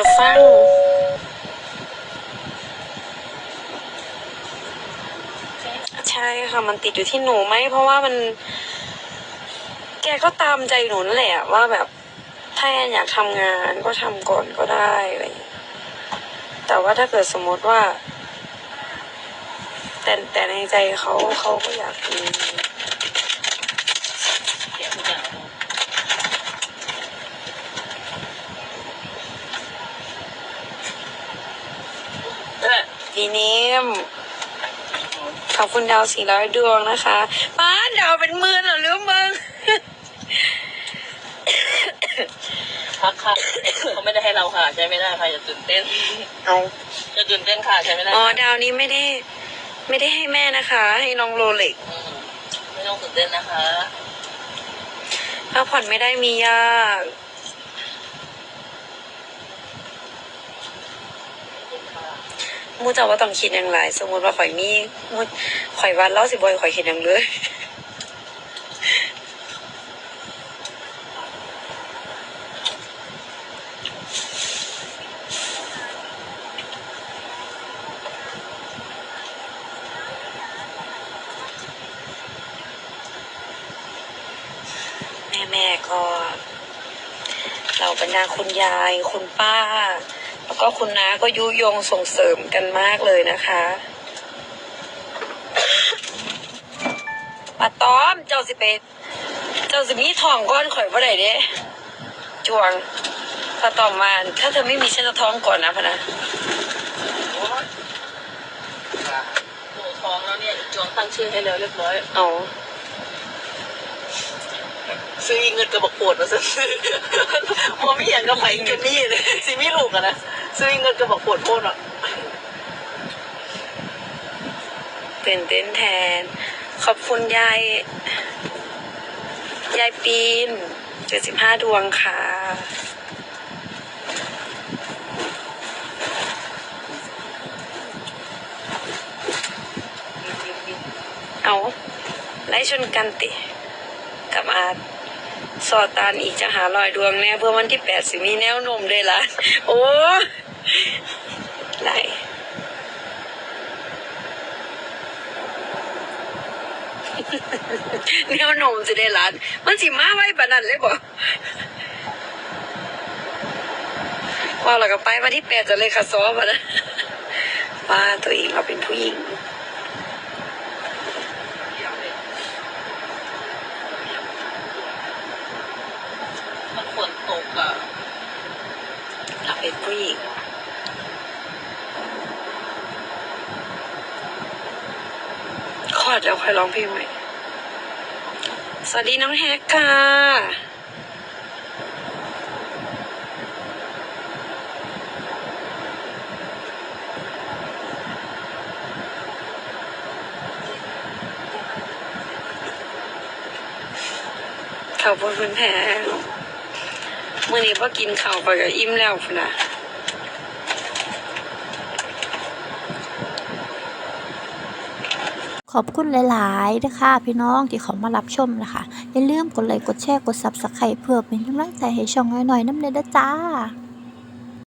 จะฟังใช่ค่ะมันติดอยู่ที่หนูไหมเพราะว่ามัน แกก็ตามใจหนูนั่นแหละว่าแบบถ้าแอนอยากทำงานก็ทำก่อนก็ได้อะไรแต่ว่าถ้าเกิดสมมติว่า แต่แต่ในใจเขาเขาก็อยากมี เสียทุกอย่าง เออ ดีเนมขอบคุณดาวสี่ร้อยดวงนะคะป้าดดาวเป็นหมื่นเหรอหรือมึงพักค่ะเขาไม่ได้ให้เราค่ะใช้ไม่ได้ค่ะอย่าตื่นเต้นเอาอย่าตื่นเต้นค่ะใช้ไม่ได้อ๋อดาวนี้ไม่ได้ ไม่ได้ให้แม่นะคะ ให้น้องโรเล็กมไม่ต้องตื่นเต้นนะคะพักผ่อนไม่ได้มียาก มูจะว่าต้องคิดอย่างไรสมมติว่าข่อยมีมูข่อยวันเล่าสิบอยข่อยเห็นอย่างเลยแม่แม่ก็ เราบรรดาคุณยาย คุณป้า แล้วก็คุณน้าก็ยุยงส่งเสริมกันมากเลยนะคะปาต้อมเจ้าสิเป็ดเจ้าสิมีทองก้อนข่อยบ่ได้เด้จวงป้าต้อมมาถ้าเธอไม่มีฉันจะท้องก่อนนะพะนะหนูท้องแล้วเนี่ยจวงตั้งชื่อให้แล้วเรียบร้อยเอาซื้อเงินกระบอกปวดมาซื้อพอไม่อยากกระไปกันนี่เลยสิไม่ลูกอะนะ ซื้อเงินกระบอกปวดโทษอะตื่นเต้นแทน ขอบคุณยาย ยายปีนเจ็ดสิบห้าดวงค่ะเอาไล่ชนกันติ กับอาร์ สอตานอีกจะหาลอยดวงแน่เพื่อวันที่แปดสิมีแนวโนมด้วยละโอ้ไล่แนวโน้มจะได้ล้าน มันสิมาไว้ปานันเลยบ่ว่าเราก็ไปวันที่แปดจะเลยค่ะซ้อมานะว่าตัวเองเราเป็นผู้หญิง มันฝนตกอะ เราเป็น ผู้หญิงคลอดแล้วค่อยร้องเพลงใหม่สวัสดีน้องแฮกค่ะ ขอบคุณคุณแพงเมื่อนี้พ่กินข้าวไปก็อิ่มแล้วนะ ขอบคุณหลาย ๆ นะคะพี่น้องที่เขามารับชมนะคะอย่าลืมกดไลค์กดแชร์กดซับสไครต์เพื่อเป็นกำลังใจให้ช่องน้อยๆน้ำเนยเด้อจ้า